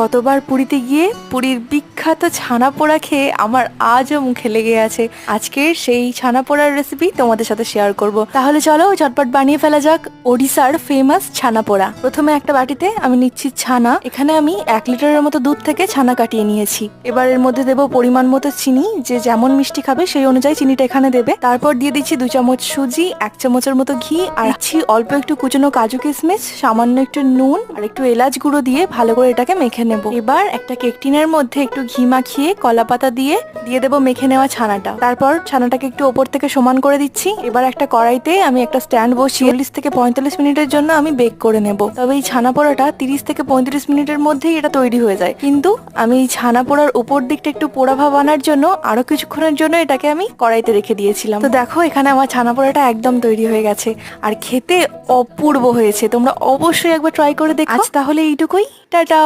গতবার পুরীতে গিয়ে পুরীর বিখ্যাত ছানা পোড়া খেয়ে আমার আজও মুখে লেগে আছে। আজকের সেই ছানা পোড়ার রেসিপি তোমাদের সাথে শেয়ার করব। তাহলে চলো ঝটপট বানিয়ে ফেলা যাক ওড়িশার ফেমাস ছানা পোড়া প্রথমে একটা বাটিতে আমি নিচ্ছি ছানা। এখানে আমি এক লিটারের মতো দুধ থেকে ছানা কাটিয়ে নিয়েছি। এবার এর মধ্যে দেবো পরিমাণ মতো চিনি। যে যেমন মিষ্টি খাবে সেই অনুযায়ী চিনিটা এখানে দেবে। তারপর দিয়ে দিচ্ছি দু চামচ সুজি, এক চামচের মতো ঘি, আর অল্প একটু কুচনো কাজু কিশমিশ, সামান্য একটু নুন, আর একটু এলাচ গুঁড়ো দিয়ে ভালো করে এটাকে মেখে নেব। এবার একটা কেক টিনের মধ্যে একটু ঘি মাখিয়ে কলা পাতা দিয়ে দিয়ে দেবো মেখে নেওয়া ছানাটা। তারপর ছানাটাকে একটু ওপর থেকে সমান করে দিচ্ছি। এবার একটা কড়াইতে আমি একটা স্ট্যান্ড বসিয়ে চল্লিশ থেকে পঁয়তাল্লিশ মিনিটের জন্য আমি বেক করে নেব। তবে এই ছানা পোড়াটা তিরিশ থেকে পঁয়ত্রিশ মিনিটের মধ্যেই এটা তৈরি হয়ে যায়। কিন্তু আমি এই ছানা পোড়ার উপর দিকটা একটু পোড়া ভাব আনার জন্য আরও কিছুক্ষণের জন্য এটাকে আমি কড়াইতে রেখে দিয়েছিলাম। তো দেখো এখানে আমার ছানা পোড়াটা একদম তৈরি হয়ে গেছে। আর খেতে অপূর্ব হয়েছে। তোমরা অবশ্যই একবার ট্রাই করে দেখো। আজ তাহলে এইটুকুই। টাটা!